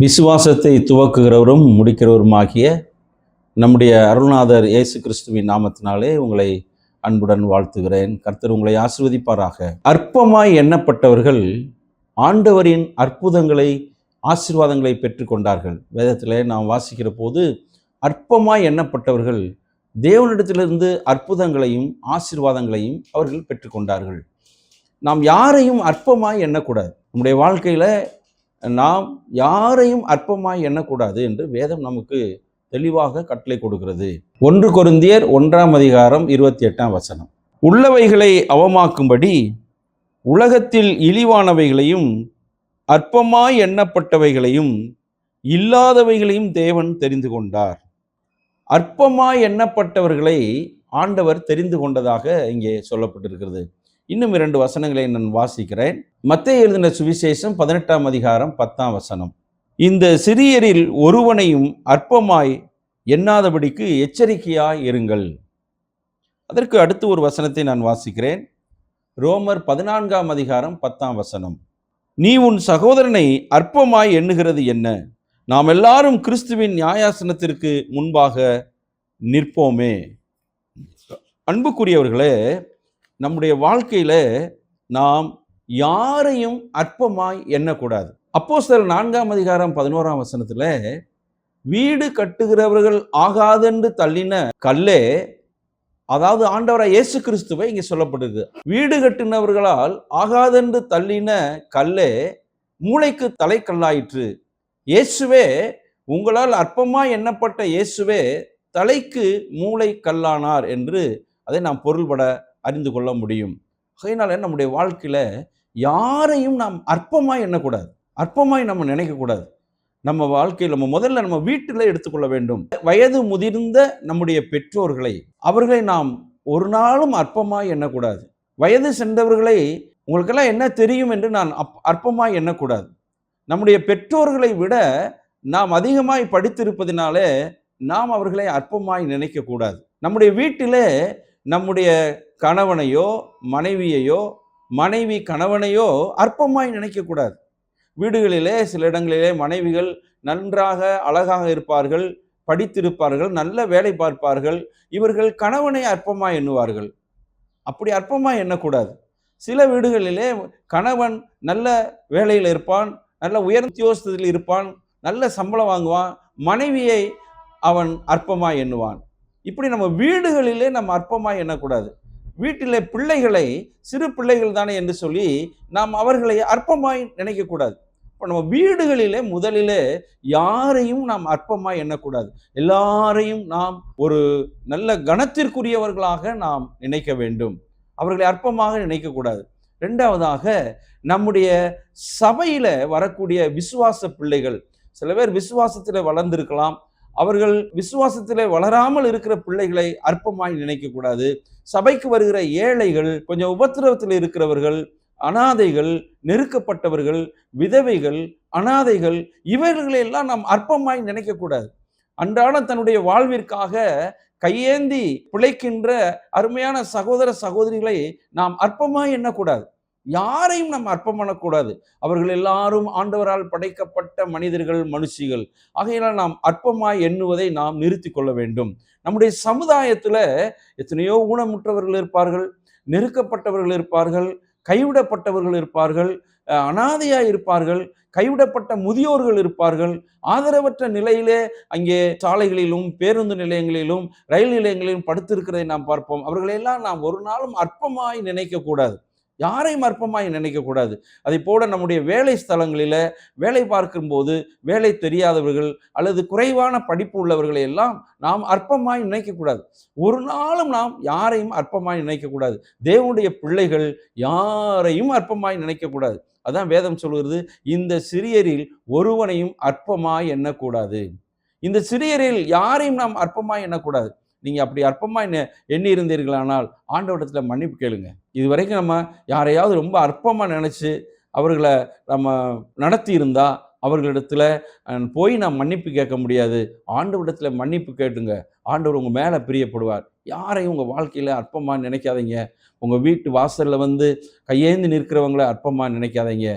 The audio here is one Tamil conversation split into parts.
விசுவாசத்தை துவக்குகிறவரும் முடிக்கிறவருமாகிய நம்முடைய அருள்நாதர் இயேசு கிறிஸ்துவின் நாமத்தினாலே உங்களை அன்புடன் வாழ்த்துகிறேன். கர்த்தர் உங்களை ஆசிர்வதிப்பாராக. அற்பமாய் எண்ணப்பட்டவர்கள் ஆண்டவரின் அற்புதங்களை ஆசீர்வாதங்களை பெற்றுக்கொண்டார்கள். வேதத்தில் நாம் வாசிக்கிற போது அற்பமாய் எண்ணப்பட்டவர்கள் தேவனிடத்திலிருந்து அற்புதங்களையும் ஆசீர்வாதங்களையும் அவர்கள் பெற்றுக்கொண்டார்கள். நாம் யாரையும் அற்பமாய் எண்ணக்கூடாது. நம்முடைய வாழ்க்கையில் நாம் யாரையும் அற்பமாய் எண்ணக்கூடாது என்று வேதம் நமக்கு தெளிவாக கட்டளை கொடுக்கிறது. ஒன்று கொருந்தியர் ஒன்றாம் அதிகாரம் இருபத்தி எட்டாம் வசனம். உள்ளவைகளை அவமாக்கும்படி உலகத்தில் இழிவானவைகளையும் அற்பமாய் எண்ணப்பட்டவைகளையும் இல்லாதவைகளையும் தேவன் தெரிந்து கொண்டார். அற்பமாய் எண்ணப்பட்டவர்களை ஆண்டவர் தெரிந்து கொண்டதாக இங்கே சொல்லப்பட்டிருக்கிறது. இன்னும் இரண்டு வசனங்களை நான் வாசிக்கிறேன். மத்திய எழுதின சுவிசேஷம் பதினெட்டாம் அதிகாரம் பத்தாம் வசனம். இந்த சிறியரில் ஒருவனையும் அற்பமாய் எண்ணாதபடிக்கு எச்சரிக்கையாய் இருங்கள். அதற்கு அடுத்து ஒரு வசனத்தை நான் வாசிக்கிறேன். ரோமர் பதினான்காம் அதிகாரம் பத்தாம் வசனம். நீ உன் சகோதரனை அற்பமாய் எண்ணுகிறது என்ன? நாம் எல்லாரும் கிறிஸ்துவின் நியாயாசனத்திற்கு முன்பாக நிற்போமே. அன்புக்குரியவர்களே நம்முடைய வாழ்க்கையில் நாம் யாரையும் அற்பமாய் எண்ணக்கூடாது. அப்போ சில நான்காம் அதிகாரம் பதினோராம் வசனத்தில் வீடு கட்டுகிறவர்கள் ஆகாதென்று தள்ளின கல்லே அதாவது ஆண்டவராக இயேசு கிறிஸ்துவை இங்கே சொல்லப்படுது. வீடு கட்டினவர்களால் ஆகாதென்று தள்ளின கல்லே மூளைக்கு தலைக்கல்லாயிற்று. இயேசுவே உங்களால் அற்பமாக எண்ணப்பட்ட இயேசுவே தலைக்கு மூளை கல்லானார் என்று அதை நாம் பொருள்பட அறிந்து கொள்ள முடியும். அதனால நம்முடைய வாழ்க்கையில் யாரையும் நாம் அற்பமாக எண்ணக்கூடாது. அற்பமாய் நம்ம நினைக்கக்கூடாது. நம்ம வாழ்க்கையில் நம்ம முதல்ல நம்ம வீட்டில் எடுத்துக்கொள்ள வேண்டும். வயது முதிர்ந்த நம்முடைய பெற்றோர்களை அவர்களை நாம் ஒரு நாளும் அற்பமாய் எண்ணக்கூடாது. வயது சென்றவர்களை உங்களுக்கெல்லாம் என்ன தெரியும் என்று நான் அப் அற்பமாய் எண்ணக்கூடாது. நம்முடைய பெற்றோர்களை விட நாம் அதிகமாய் படித்திருப்பதினாலே நாம் அவர்களை அற்பமாய் நினைக்கக்கூடாது. நம்முடைய வீட்டிலே நம்முடைய கணவனையோ மனைவியையோ மனைவி கணவனையோ அற்பமாய் நினைக்கக்கூடாது வீடுகளிலே சில இடங்களிலே மனைவிகள் நன்றாக அழகாக இருப்பார்கள் படித்திருப்பார்கள் நல்ல வேலை பார்ப்பார்கள். இவர்கள் கணவனை அற்பமாக எண்ணுவார்கள். அப்படி அற்பமாக எண்ணக்கூடாது. சில வீடுகளிலே கணவன் நல்ல வேலையில் இருப்பான் நல்ல உயர்த்தியோசத்தில் இருப்பான் நல்ல சம்பளம் வாங்குவான் மனைவியை அவன் அற்பமாக எண்ணுவான். இப்படி நம்ம வீடுகளிலே நம்ம அற்பமாக எண்ணக்கூடாது. வீட்டிலே பிள்ளைகளை சிறு பிள்ளைகள் தானே என்று சொல்லி நாம் அவர்களை அற்பமாய் நினைக்கக்கூடாது. இப்போ நம்ம வீடுகளிலே முதலிலே யாரையும் நாம் அற்பமாய் எண்ணக்கூடாது. எல்லாரையும் நாம் ஒரு நல்ல கணத்திற்குரியவர்களாக நாம் நினைக்க வேண்டும். அவர்களை அற்பமாக நினைக்கக்கூடாது. ரெண்டாவதாக நம்முடைய சபையில் வரக்கூடிய விசுவாச பிள்ளைகள் சில பேர் விசுவாசத்தில் வளர்ந்திருக்கலாம் அவர்கள் விசுவாசத்திலே வளராமல் இருக்கிற பிள்ளைகளை அற்பமாய் நினைக்கக்கூடாது. சபைக்கு வருகிற ஏழைகள் கொஞ்சம் உபத்திரவத்தில் இருக்கிறவர்கள் அனாதைகள் நெருக்கப்பட்டவர்கள் விதவைகள் அனாதைகள் இவர்களையெல்லாம் நாம் அற்பமாய் நினைக்கக்கூடாது. அன்றாடம் தன்னுடைய வாழ்விற்காக கையேந்தி பிழைக்கின்ற அருமையான சகோதர சகோதரிகளை நாம் அற்பமாய் எண்ணக்கூடாது. யாரையும் நாம் அற்பம் பண்ணக்கூடாது. அவர்கள் எல்லாரும் ஆண்டவரால் படைக்கப்பட்ட மனிதர்கள் மனுஷிகள். ஆகையினால் நாம் அற்பமாய் எண்ணுவதை நாம் நிறுத்தி கொள்ள வேண்டும். நம்முடைய சமுதாயத்தில் எத்தனையோ ஊனமுற்றவர்கள் இருப்பார்கள் நெருக்கப்பட்டவர்கள் இருப்பார்கள் கைவிடப்பட்டவர்கள் இருப்பார்கள் அனாதையாய் இருப்பார்கள் கைவிடப்பட்ட முதியோர்கள் இருப்பார்கள். ஆதரவற்ற நிலையிலே அங்கே சாலைகளிலும் பேருந்து நிலையங்களிலும் ரயில் நிலையங்களிலும் படுத்திருக்கிறதை நாம் பார்ப்போம். அவர்களெல்லாம் நாம் ஒரு நாளும் அற்பமாய் நினைக்கக்கூடாது. யாரையும் அற்பமாய் நினைக்கக்கூடாது. அதை போல நம்முடைய வேலை ஸ்தலங்களில் வேலை பார்க்கும்போது வேலை தெரியாதவர்கள் அல்லது குறைவான படிப்பு உள்ளவர்களை எல்லாம் நாம் அற்பமாய் நினைக்கக்கூடாது. ஒரு நாளும் நாம் யாரையும் அற்பமாய் நினைக்கக்கூடாது. தேவனுடைய பிள்ளைகள் யாரையும் அற்பமாய் நினைக்கக்கூடாது. அதான் வேதம் சொல்கிறது இந்த சிறியரில் ஒருவனையும் அற்பமாய் எண்ணக்கூடாது. இந்த சிறியரில் யாரையும் நாம் அற்பமாய் எண்ணக்கூடாது. நீங்கள் அப்படி அற்பமாக என்ன எண்ணி இருந்தீர்களானால் ஆண்டவடத்தில் மன்னிப்பு கேளுங்க. இது வரைக்கும் நம்ம யாரையாவது ரொம்ப அற்பமாக நினச்சி அவர்களை நம்ம நடத்தி இருந்தால் அவர்களிடத்துல போய் நான் மன்னிப்பு கேட்க முடியாது. ஆண்டவரிடத்துல மன்னிப்பு கேட்டுங்க. ஆண்டவர் உங்கள் மேலே பிரியப்படுவார். யாரையும் உங்கள் வாழ்க்கையில் அற்பமாக நினைக்காதீங்க. உங்கள் வீட்டு வாசலில் வந்து கையேந்து நிற்கிறவங்கள அற்பமாக நினைக்காதீங்க.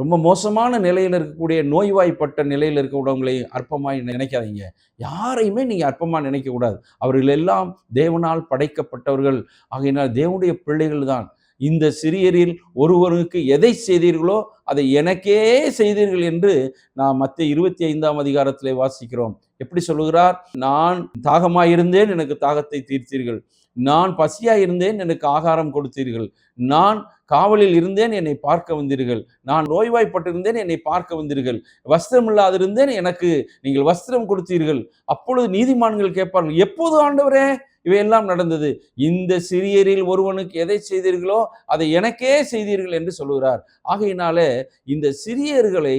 ரொம்ப மோசமான நிலையில் இருக்கக்கூடிய நோய்வாய்ப்பட்ட நிலையில் இருக்கக்கூடியவங்களை அற்பமாக நினைக்காதீங்க. யாரையுமே நீங்கள் அற்பமாக நினைக்கக்கூடாது அவர்கள் எல்லாம் தேவனால் படைக்கப்பட்டவர்கள். ஆகையினால் தேவனுடைய பிள்ளைகள் தான். இந்த சிறியரில் ஒருவருக்கு எதை செய்தீர்களோ அதை எனக்கே செய்தீர்கள் என்று நாம் மற்ற இருபத்தி ஐந்தாம் அதிகாரத்தில் வாசிக்கிறோம். எப்படி சொல்லுகிறார்? நான் தாகமாயிருந்தேன் எனக்கு தாகத்தை தீர்த்தீர்கள். நான் பசியாக இருந்தேன் எனக்கு ஆகாரம் கொடுத்தீர்கள். நான் காவலில் இருந்தேன் என்னை பார்க்க வந்தீர்கள். நான் நோய்வாய்ப்பட்டிருந்தேன் என்னை பார்க்க வந்தீர்கள். வஸ்திரம் இல்லாதிருந்தேன் எனக்கு நீங்கள் வஸ்திரம் கொடுத்தீர்கள். அப்பொழுது நீதிமான்கள் கேட்பார்கள் எப்போது ஆண்டவரே? இவையெல்லாம் நடந்தது. இந்த சிறியரில் ஒருவனுக்கு எதை செய்தீர்களோ அதை எனக்கே செய்தீர்கள் என்று சொல்லுகிறார். ஆகையினாலே இந்த சிறியர்களை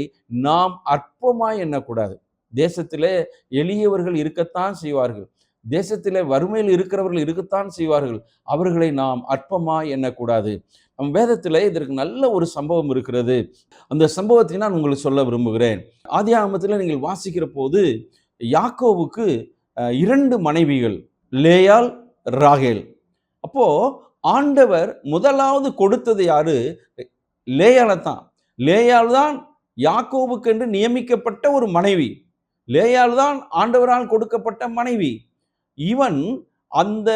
நாம் அற்பமாய் எண்ணக்கூடாது. தேசத்திலே எளியவர்கள் இருக்கத்தான் செய்வார்கள். தேசத்திலே வறுமையில் இருக்கிறவர்கள் இருக்கத்தான் செய்வார்கள். அவர்களை நாம் அற்பமாய் எண்ணக்கூடாது. நம் வேதத்தில் இதற்கு நல்ல ஒரு சம்பவம் இருக்கிறது. அந்த சம்பவத்தை நான் உங்களுக்கு சொல்ல விரும்புகிறேன். ஆதி ஆகமத்தில் நீங்கள் வாசிக்கிற போது யாக்கோவுக்கு இரண்டு மனைவிகள் லேயால் ராகேல். அப்போ ஆண்டவர் முதலாவது கொடுத்தது யாரு? லேயாலை தான். லேயால் தான் யாக்கோவுக்கென்று நியமிக்கப்பட்ட ஒரு மனைவி. லேயால் தான் ஆண்டவரால் கொடுக்கப்பட்ட மனைவி. இவன் அந்த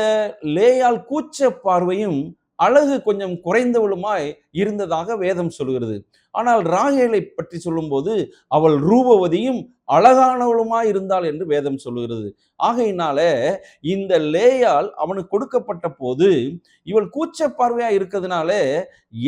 லேயால் கூச்ச பார்வையும் அழகு கொஞ்சம் குறைந்தவளுமாய் இருந்ததாக வேதம் சொல்கிறது. ஆனால் ராகேலை பற்றி சொல்லும்போது அவள் ரூபவதியும் அழகானவளுமாய் இருந்தாள் என்று வேதம் சொல்லுகிறது ஆகையினால இந்த லேயால் அவனுக்கு கொடுக்கப்பட்ட போது இவள் கூச்ச பார்வையாக இருக்கிறதுனால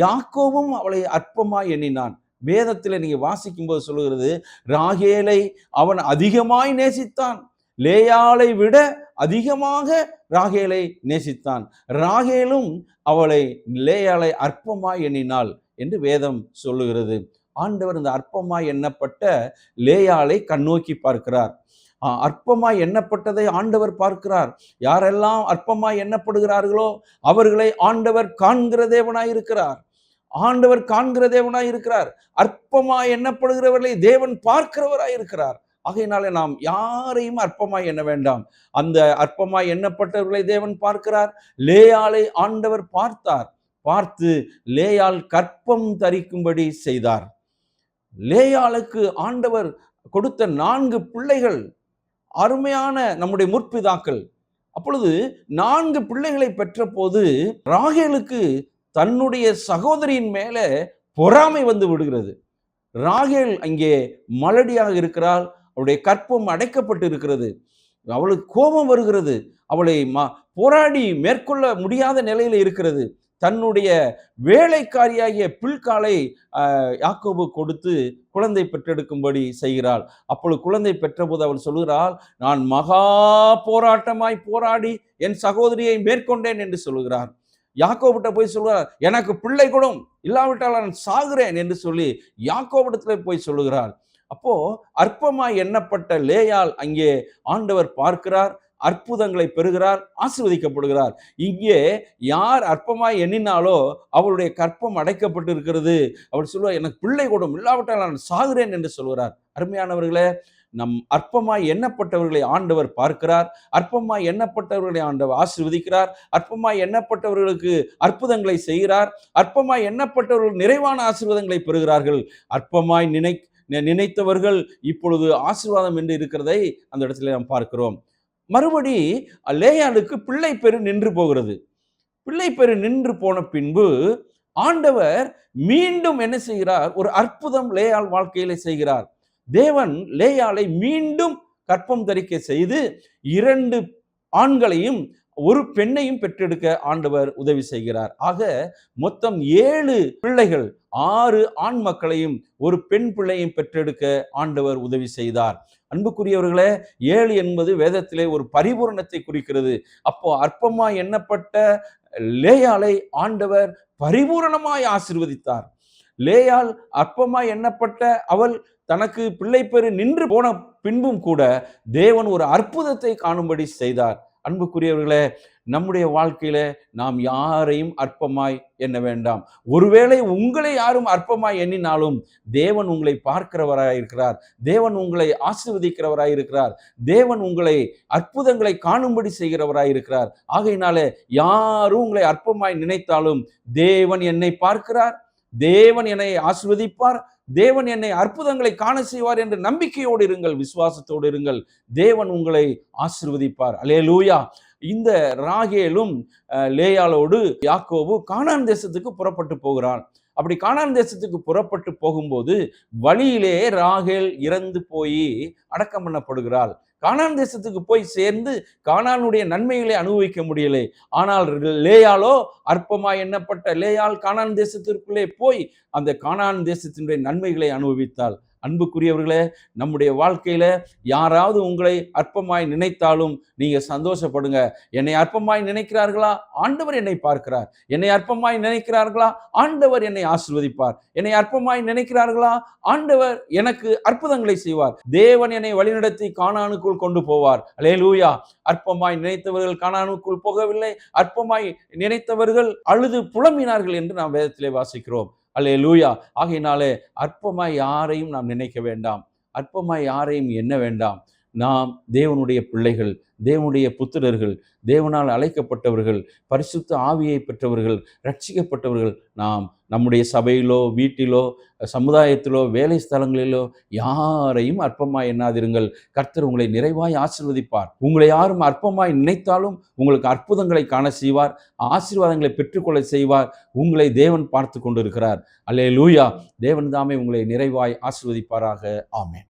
யாக்கோவும் அவளை அற்பமாய் எண்ணினான். வேதத்தில் நீங்கள் வாசிக்கும் போது சொல்லுகிறது ராகேலை அவன் அதிகமாய் நேசித்தான். லேயாளை விட அதிகமாக ராகேலை நேசித்தான். ராகேலும் அவளை லேயாளை அற்பமாய் எண்ணினாள் என்று வேதம் சொல்லுகிறது. ஆண்டவர் இந்த அற்பமாய் எண்ணப்பட்ட லேயாளை கண்ணோக்கி பார்க்கிறார். அற்பமாய் எண்ணப்பட்டதை ஆண்டவர் பார்க்கிறார். யாரெல்லாம் அற்பமாய் எண்ணப்படுகிறார்களோ அவர்களை ஆண்டவர் காண்கிற தேவனாய் இருக்கிறார். ஆண்டவர் காண்கிற தேவனாய் இருக்கிறார். அற்பமாய் எண்ணப்படுகிறவர்களை தேவன் பார்க்கிறவராய் இருக்கிறார். ஆகையினாலே நாம் யாரையும் அற்பமாய் எண்ண வேண்டாம். அந்த அற்பமாய் எண்ணப்பட்டவர்களை தேவன் பார்க்கிறார். லேயாளை ஆண்டவர் பார்த்தார். பார்த்து லேயால் கற்பம் தரிக்கும்படி செய்தார். லேயாளுக்கு ஆண்டவர் கொடுத்த நான்கு பிள்ளைகள் அருமையான நம்முடைய முற்பிதாக்கள். அப்பொழுது நான்கு பிள்ளைகளை பெற்ற போது ராகேலுக்கு தன்னுடைய சகோதரியின் மேலே பொறாமை வந்து விடுகிறது. ராகேல் அங்கே மலடியாக இருக்கிறாள். அவளுடைய கற்பம் அடைக்கப்பட்டு இருக்கிறது அவளுக்கு கோபம் வருகிறது. அவளை ம போராடி மேற்கொள்ள முடியாத நிலையில் இருக்கிறது. தன்னுடைய வேலைக்காரியாகிய பில்காலை யாக்கோபு கொடுத்து குழந்தை பெற்றெடுக்கும்படி செய்கிறாள். அப்பொழுது குழந்தை பெற்றபோது அவள் சொல்கிறாள் நான் மகா போராட்டமாய் போராடி என் சகோதரியை மேற்கொண்டேன் என்று சொல்கிறார். யாக்கோபிட்ட போய் சொல்கிறார் எனக்கு பிள்ளை கொடும் இல்லாவிட்டால் நான் சாகுறேன் என்று சொல்லி யாக்கோபிடத்தில் போய் சொல்லுகிறாள் அப்போ அற்பமாய் எண்ணப்பட்ட லேயால் அங்கே ஆண்டவர் பார்க்கிறார் அற்புதங்களை பெறுகிறார் ஆசிர்வதிக்கப்படுகிறார். இங்கே யார் அற்பமாய் எண்ணினாலோ அவளுடைய கற்பம் அடைக்கப்பட்டு இருக்கிறது அவள் சொல்லுவார் எனக்கு பிள்ளை கூடும் இல்லாவிட்டால் நான் சாகுறேன் என்று சொல்கிறார். அருமையானவர்களே நம் அற்பமாய் எண்ணப்பட்டவர்களை ஆண்டவர் பார்க்கிறார் அற்பமாய் எண்ணப்பட்டவர்களை ஆண்டவர் ஆசீர்வதிக்கிறார் அற்பமாய் எண்ணப்பட்டவர்களுக்கு அற்புதங்களை செய்கிறார் அற்பமாய் எண்ணப்பட்டவர்கள் நிறைவான ஆசிர்வாதங்களை பெறுகிறார்கள். அற்பமாய் நினை நினைத்தவர்கள் இப்பொழுது ஆசீர்வாதம் என்று இருக்கிறதை அந்த இடத்துல நாம் பார்க்கிறோம். மறுபடி லேயாளுக்கு பிள்ளை பெரு நின்று போகிறது. பிள்ளை பெரு நின்று போன பின்பு ஆண்டவர் மீண்டும் என்ன செய்கிறார்? ஒரு அற்புதம் லேயாள் வாழ்க்கையில செய்கிறார். தேவன் லேயாளை மீண்டும் கற்பம் தரிக்க செய்து இரண்டு ஆண்களையும் ஒரு பெண்ணையும் பெற்றெடுக்க ஆண்டவர் உதவி செய்கிறார். ஆக மொத்தம் ஏழு பிள்ளைகள் ஆறு ஆண் மக்களையும் ஒரு பெண் பிள்ளையும் பெற்றெடுக்க ஆண்டவர் உதவி செய்தார். அன்புக்குரியவர்களே ஏழு என்பது வேதத்திலே ஒரு பரிபூரணத்தை குறிக்கிறது. அப்போ அற்பமா எண்ணப்பட்ட லேயாலை ஆண்டவர் பரிபூரணமாய் ஆசிர்வதித்தார். லேயால் அற்பமாய் எண்ணப்பட்ட அவள் தனக்கு பிள்ளை பெரு நின்று போன பின்பும் கூட தேவன் ஒரு அற்புதத்தை காணும்படி செய்தார். அன்புக்குரியவர்களே நம்முடைய வாழ்க்கையில நாம் யாரையும் அற்பமாய் எண்ண வேண்டாம். ஒருவேளை உங்களை யாரும் அற்பமாய் எண்ணினாலும் தேவன் உங்களை பார்க்கிறவராய் இருக்கிறார். தேவன் உங்களை ஆசீர்வதிக்கிறவராய் இருக்கிறார். தேவன் உங்களை அற்புதங்களை காணும்படி செய்கிறவராய் இருக்கிறார். ஆகையினாலே யாரும் உங்களை அற்பமாய் நினைத்தாலும் தேவன் என்னை பார்க்கிறார். தேவன் என்னை ஆசிர்வதிப்பார். தேவன் என்னை அற்புதங்களை காண செய்வார் என்ற நம்பிக்கையோடு இருங்கள் விசுவாசத்தோடு இருங்கள். தேவன் உங்களை ஆசிர்வதிப்பார். அலே லூயா இந்த ராகேலும் லேயாலோடு யாக்கோவு கானான் தேசத்துக்கு புறப்பட்டு போகிறான். அப்படி கானான் தேசத்துக்கு புறப்பட்டு போகும்போது வழியிலே ராகேல் இறந்து போய் அடக்கம் பண்ணப்படுகிறாள். கானான் தேசத்துக்கு போய் சேர்ந்து கானானுடைய நன்மைகளை அனுபவிக்க முடியலை. ஆனால் லேயாலோ அற்பமாய் எண்ணப்பட்ட லேயால் கானான் தேசத்திற்குள்ளே போய் அந்த கானான் தேசத்தினுடைய நன்மைகளை அனுபவித்தாள். அன்புக்குரியவர்களே நம்முடைய வாழ்க்கையில் யாராவது உங்களை அற்பமாய் நினைத்தாலும் நீங்கள் சந்தோஷப்படுங்க. என்னை அற்பமாய் நினைக்கிறார்களா? ஆண்டவர் என்னை பார்க்கிறார். என்னை அற்பமாய் நினைக்கிறார்களா? ஆண்டவர் என்னை ஆசிர்வதிப்பார். என்னை அற்பமாய் நினைக்கிறார்களா? ஆண்டவர் எனக்கு அற்புதங்களை செய்வார். தேவன் என்னை வழிநடத்தி காணானுக்குள் கொண்டு போவார். அலே லூயா அற்பமாய் நினைத்தவர்கள் காணானுக்குள் போகவில்லை. அற்பமாய் நினைத்தவர்கள் அழுது புலம்பினார்கள் என்று நாம் வேதத்திலே வாசிக்கிறோம். அல்லே லூயா ஆகையினாலே அற்பமாய் யாரையும் நாம் நினைக்க வேண்டாம். அற்பமாய் யாரையும் எண்ண வேண்டாம். நாம் தேவனுடைய பிள்ளைகள் தேவனுடைய புத்திரர்கள் தேவனால் அழைக்கப்பட்டவர்கள் பரிசுத்த ஆவியை பெற்றவர்கள் ரட்சிக்கப்பட்டவர்கள் நாம் நம்முடைய சபையிலோ வீட்டிலோ சமுதாயத்திலோ வேலை ஸ்தலங்களிலோ யாரையும் அற்பமாய் எண்ணாதிருங்கள். கர்த்தர் உங்களை நிறைவாய் ஆசிர்வதிப்பார். உங்களை யாரும் அற்பமாய் நினைத்தாலும் உங்களுக்கு அற்புதங்களை காண செய்வார் ஆசீர்வாதங்களை பெற்றுக்கொள்ள செய்வார். உங்களை தேவன் பார்த்து கொண்டிருக்கிறார். அல்லே லூயா தேவன் தாமே உங்களை நிறைவாய் ஆசிர்வதிப்பாராக. ஆமேன்.